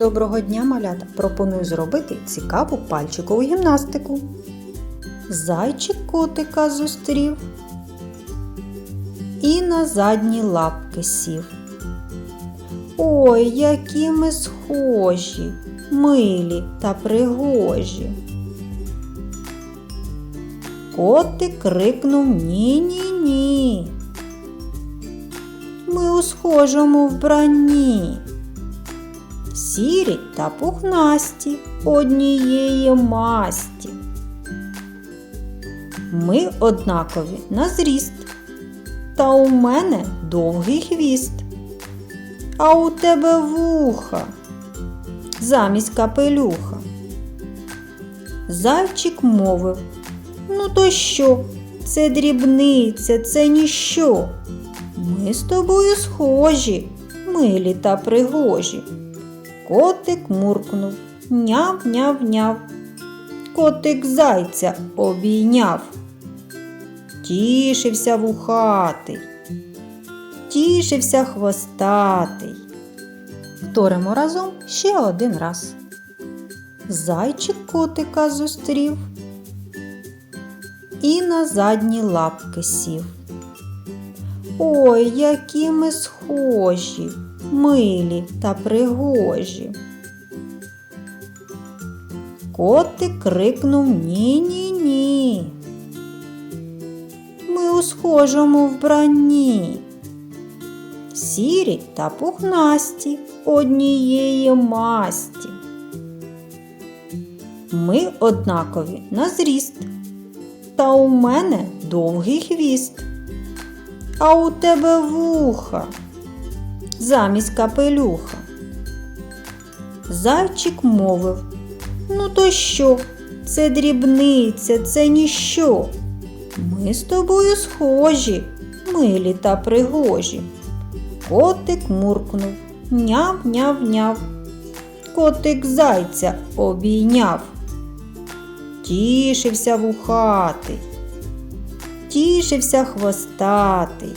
Доброго дня, малята! Пропоную зробити цікаву пальчикову гімнастику. Зайчик котика зустрів і на задні лапки сів. Ой, які ми схожі, милі та пригожі. Котик крикнув ні-ні-ні. Ми у схожому вбранні сірі та пухнасті однієї масті. Ми однакові на зріст, та у мене довгий хвіст, а у тебе вуха замість капелюха. Зайчик мовив, ну то що? Це дрібниця, це ніщо. Ми з тобою схожі, милі та пригожі. Котик муркнув, няв-няв-няв. Котик зайця обійняв. Тішився вухатий, тішився хвостатий. Вторимо разом ще один раз. Зайчик котика зустрів і на задні лапки сів. Ой, які ми схожі, милі та пригожі. Котик крикнув ні-ні-ні. Ми у схожому вбранні. Сірі та пухнасті однієї масті. Ми однакові на зріст, та у мене довгий хвіст, а у тебе вуха замість капелюха. Зайчик мовив, ну то що? Це дрібниця, це ніщо. Ми з тобою схожі, милі та пригожі. Котик муркнув, няв-няв-няв. Котик зайця обійняв. Тішився вухатий, тішився хвостатий.